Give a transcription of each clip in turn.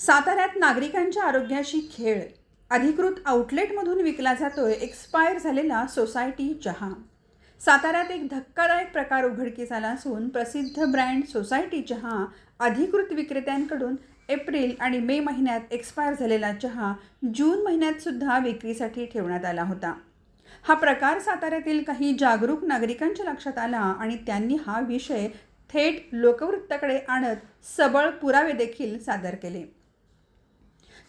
साताऱ्यात नागरिकांच्या आरोग्याशी खेळ. अधिकृत आउटलेटमधून विकला जातोय एक्सपायर झालेला सोसायटी चहा साताऱ्यात एक धक्कादायक प्रकार उघडकीस आला असून प्रसिद्ध ब्रँड सोसायटी चहा अधिकृत विक्रेत्यांकडून एप्रिल आणि मे महिन्यात एक्सपायर झालेला चहा जून महिन्यात सुद्धा विक्रीसाठी ठेवण्यात आला होता. हा प्रकार साताऱ्यातील काही जागरूक नागरिकांच्या लक्षात आला आणि त्यांनी हा विषय थेट लोकवृत्ताकडे आणत सबळ पुरावे देखील सादर केले.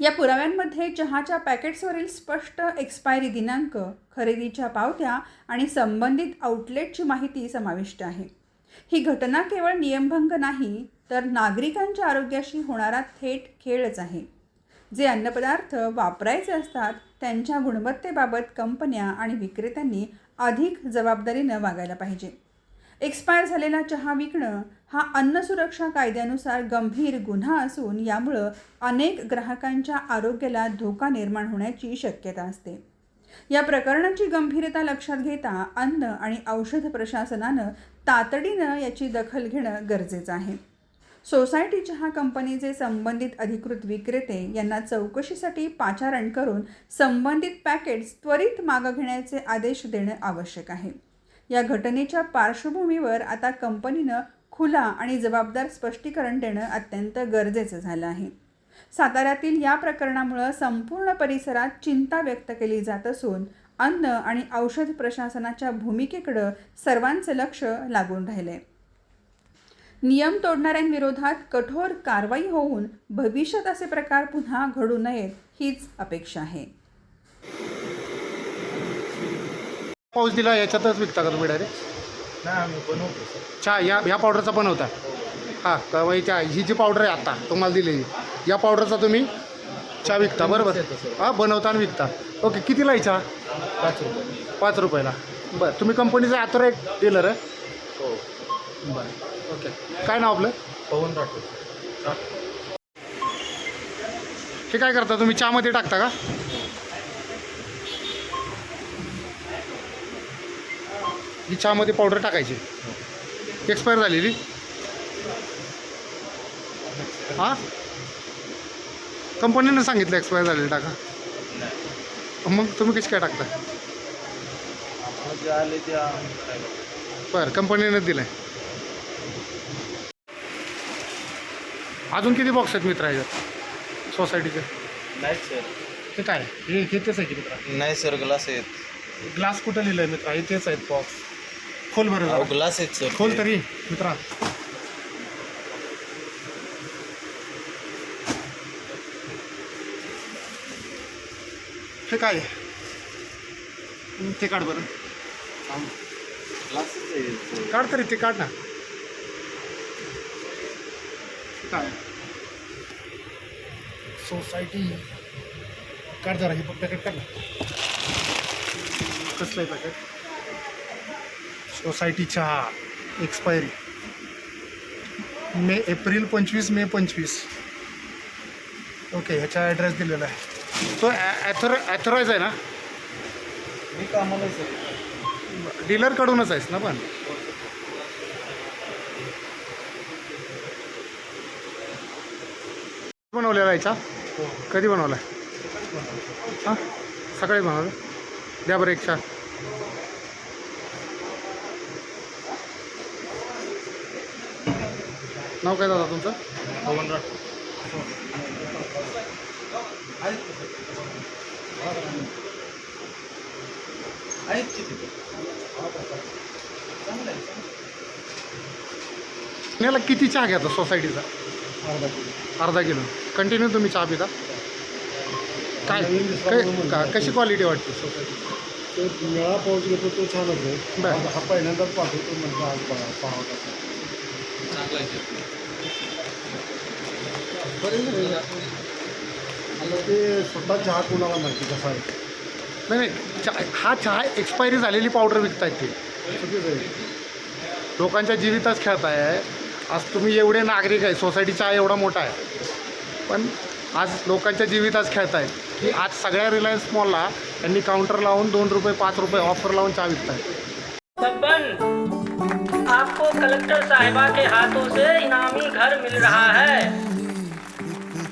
या पुराव्यांमध्ये चहाच्या पॅकेट्सवरील स्पष्ट एक्सपायरी दिनांक खरेदीच्या पावत्या आणि संबंधित आउटलेटची माहिती समाविष्ट आहे. ही घटना केवळ नियमभंग नाही तर नागरिकांच्या आरोग्याशी होणारा थेट खेळच आहे. जे अन्नपदार्थ वापरायचे असतात त्यांच्या गुणवत्तेबाबत कंपन्या आणि विक्रेत्यांनी अधिक जबाबदारीनं वागायला पाहिजे. एक्सपायर झालेला चहा विकणं हा अन्न सुरक्षा कायद्यानुसार गंभीर गुन्हा असून यामुळं अनेक ग्राहकांच्या आरोग्याला धोका निर्माण होण्याची शक्यता असते. या प्रकरणाची गंभीरता लक्षात घेता अन्न आणि औषध प्रशासनानं तातडीनं याची दखल घेणं गरजेचं आहे. सोसायटी चहा कंपनीचे संबंधित अधिकृत विक्रेते यांना चौकशीसाठी पाचारण करून संबंधित पॅकेट्स त्वरित मागं घेण्याचे आदेश देणं आवश्यक आहे. या घटनेच्या पार्श्वभूमीवर आता कंपनीनं खुला आणि जबाबदार स्पष्टीकरण देणं अत्यंत गरजेचं झालं आहे. साताऱ्यातील या प्रकरणामुळं संपूर्ण परिसरात चिंता व्यक्त केली जात असून अन्न आणि औषध प्रशासनाच्या भूमिकेकडं सर्वांचं लक्ष लागून राहिलंय. नियम तोडणाऱ्यांविरोधात कठोर कारवाई होऊन भविष्यात असे प्रकार पुन्हा घडू नयेत हीच अपेक्षा आहे. पाऊस दिला याच्यातच विकता का तुम्ही डायरेक्ट नाही आम्ही बनवतो चहा या ह्या पावडरचा बनवता हां कवाईच्या ही जी पावडर आहे आता तुम्हाला दिलेली या पावडरचा तुम्ही चहा विकता बरोबर. हां बनवता आणि विकता. ओके कितीला आहे चहा? पाच रुपये. पाच रुपयाला. बरं तुम्ही कंपनीचा ॲथोर एक डीलर आहे? हो. बरं ओके. काय नाव आपलं? पवन राठोड. हे काय करता तुम्ही चहामध्ये टाकता का? ही चहामध्ये पावडर टाकायची. एक्सपायर झालेली. हां? कंपनीनं सांगितलं एक्सपायर झालेली टाका. मग तुम्ही कशी काय टाकता? ते. बरं कंपनीनं दिलं आहे अजून किती बॉक्स आहेत मित्र याच्यात? सोसायटीचे नाही सर हे काय? हे हे तेच आहे की मित्रा. नाही सर ग्लास आहेत. ग्लास कुठं लिहिलं आहे मित्रा? हे तेच आहेत बॉक्स खोल बरं जरा. ग्लास आहेत सर खोल तरी मित्रा. हे काय? हं, ते काढ बरं. आहेत काढ तरी ते काढ ना. काय? सोसायटी काढ जरा हे पॅकेट काढ ना. कसलं आहे पॅकेट सोसायटी चहा एक्सपायरी. मे एप्रिल पंचवीस मे पंचवीस. ओके ह्याचा ॲड्रेस दिलेला आहे. तो ॲथर ॲथोराईज आहे ना? मी कामाला आहे. डीलरकडूनच आहेस ना पण? बनवलेला आहे चहा कधी बनवला हां? सकाळी बनवलं? द्या बरं एक चहा. नाव काय दादा तुमचं? पवन राठोड आहेत किती याला किती चहा घ्यायचा सोसायटीचा अर्धा किलो अर्धा किलो. कंटिन्यू तुम्ही चहा पिता. काय का- कशी क्वालिटी वाटते सोसायटी तो निळा पाऊस घेतो तो छानच आहे बरं. हा पहिल्यांदाच पाठवतो म्हणजे आज पहा- आता ते स्वतः चहा कोणाला माहिती कसा आहे? नाही नाही चहा हा चहा एक्सपायरी झालेली पावडर विकतायत ते. चुकीचं आहे. लोकांच्या जीवितच खेळताय. आज तुम्ही एवढे नागरिक आहे सोसायटी चहा एवढा मोठा आहे. पण आज लोकांच्या जीवितच खेळताय. की आज सगळ्या रिलायन्स मॉलला त्यांनी काउंटर लावून दोन रुपये पाच रुपये ऑफर लावून चहा विकताय बब्बन आपको कलेक्टर साहिबा के हाथों से इनामी घर मिल रहा है।